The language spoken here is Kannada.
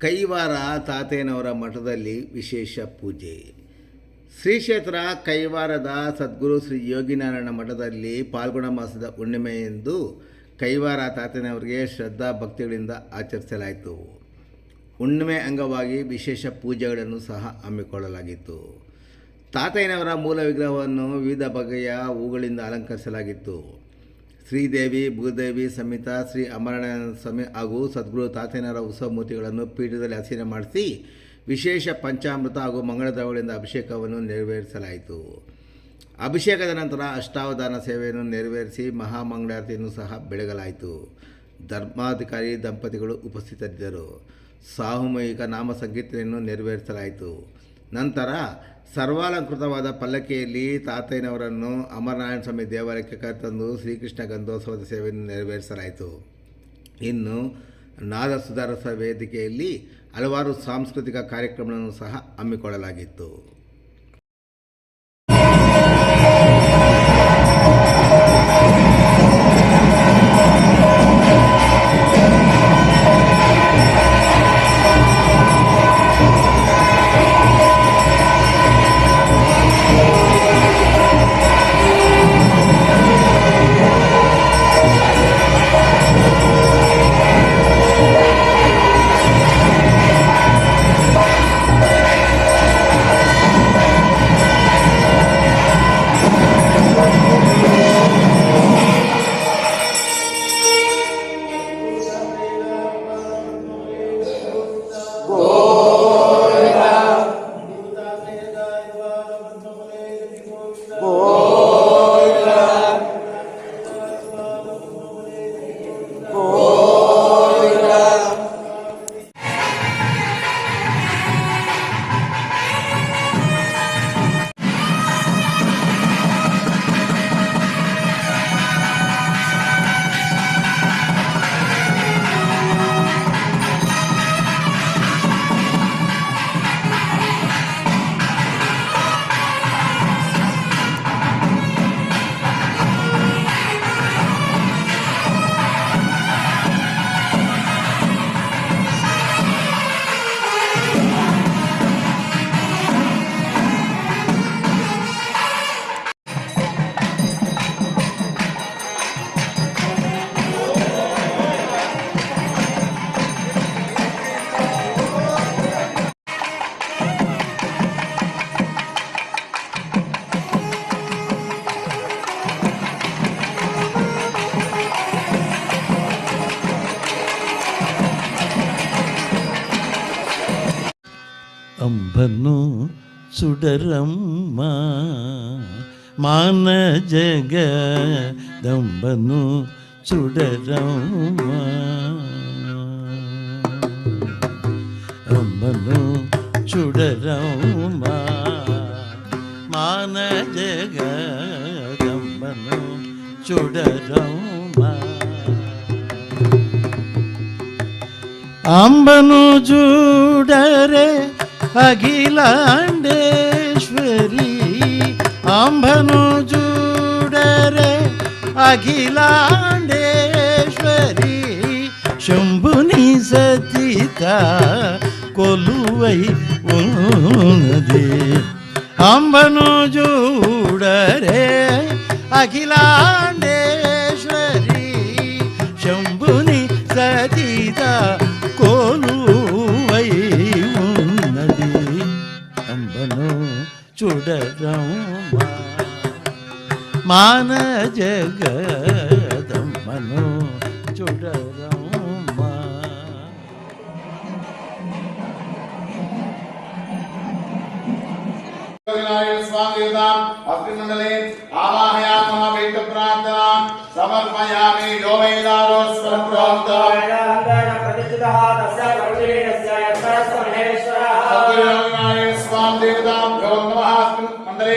ಕೈವಾರ ತಾತೇನವರ ಮಠದಲ್ಲಿ ವಿಶೇಷ ಪೂಜೆ. ಶ್ರೀ ಕ್ಷೇತ್ರ ಕೈವಾರದ ಸದ್ಗುರು ಶ್ರೀ ಯೋಗಿನಾರಾಯಣ ಮಠದಲ್ಲಿ ಪಾಲ್ಗುಣ ಮಾಸದ ಹುಣ್ಣಿಮೆಯೆಂದು ಕೈವಾರ ತಾತೇನವರಿಗೆ ಶ್ರದ್ಧಾ ಭಕ್ತಿಗಳಿಂದ ಆಚರಿಸಲಾಯಿತು. ಹುಣ್ಣಿಮೆ ಅಂಗವಾಗಿ ವಿಶೇಷ ಪೂಜೆಗಳನ್ನು ಸಹ ಹಮ್ಮಿಕೊಳ್ಳಲಾಗಿತ್ತು. ತಾತಯ್ಯನವರ ಮೂಲ ವಿಗ್ರಹವನ್ನು ವಿವಿಧ ಬಗೆಯ ಹೂಗಳಿಂದ ಅಲಂಕರಿಸಲಾಗಿತ್ತು. ಶ್ರೀದೇವಿ, ಭೂದೇವಿ ಸಮೇತ, ಶ್ರೀ ಅಮರನಾರಾಯಣ ಸ್ವಾಮಿ ಹಾಗೂ ಸದ್ಗುರು ತಾತೇನಾರ ಉತ್ಸವ ಮೂರ್ತಿಗಳನ್ನು ಪೀಠದಲ್ಲಿ ಹಸಿರ ಮಾಡಿಸಿ ವಿಶೇಷ ಪಂಚಾಮೃತ ಹಾಗೂ ಮಂಗಳ ದ್ರವಗಳಿಂದ ಅಭಿಷೇಕವನ್ನು ನೆರವೇರಿಸಲಾಯಿತು. ಅಭಿಷೇಕದ ನಂತರ ಅಷ್ಟಾವಧಾನ ಸೇವೆಯನ್ನು ನೆರವೇರಿಸಿ ಮಹಾಮಂಗಳಾರತಿಯನ್ನು ಸಹ ಬೆಳಗಲಾಯಿತು. ಧರ್ಮಾಧಿಕಾರಿ ದಂಪತಿಗಳು ಉಪಸ್ಥಿತರಿದ್ದರು. ಸಾಮೂಹಿಕ ನಾಮ ಸಂಕೀರ್ತನೆಯನ್ನು ನೆರವೇರಿಸಲಾಯಿತು. ನಂತರ ಸರ್ವಾಲಂಕೃತವಾದ ಪಲ್ಲಕ್ಕಿಯಲ್ಲಿ ತಾತಯ್ಯನವರನ್ನು ಅಮರನಾರಾಯಣ ಸ್ವಾಮಿ ದೇವಾಲಯಕ್ಕೆ ಕರೆತಂದು ಶ್ರೀಕೃಷ್ಣ ಗಂಧೋತ್ಸವದ ಸೇವೆಯನ್ನು ನೆರವೇರಿಸಲಾಯಿತು. ಇನ್ನು ನಾದ ಸುಧಾರಸ ವೇದಿಕೆಯಲ್ಲಿ ಹಲವಾರು ಸಾಂಸ್ಕೃತಿಕ ಕಾರ್ಯಕ್ರಮಗಳನ್ನು ಸಹ ಹಮ್ಮಿಕೊಳ್ಳಲಾಗಿತ್ತು. ప్రభను சுடரம்மா மான ஜகதம்பனு சுடரம்மா ரம்பனு சுடரம்மா மான ஜகதம்பனு சுடரம்மா அம்பனு சுடரே அகிலாண்டேஸ்வரி அம்பனு ஜூடரே அகிலாண்டேஸ்வரி శంభుని సతీత కొలువై ఉన్నది అంబను చూడరే అఖిలాండేశ్వరి శంభుని సతీత మాన జగదమ్మను చూడరమ్మ. అస్మిన్మండలే ఆవాహయామ వేద ప్రార్థన సమర్పయామి యో వేదారో స్వప్రోక్త స్వామి దేవతాం భగవన్ నమః. అస్మిన్ మండలే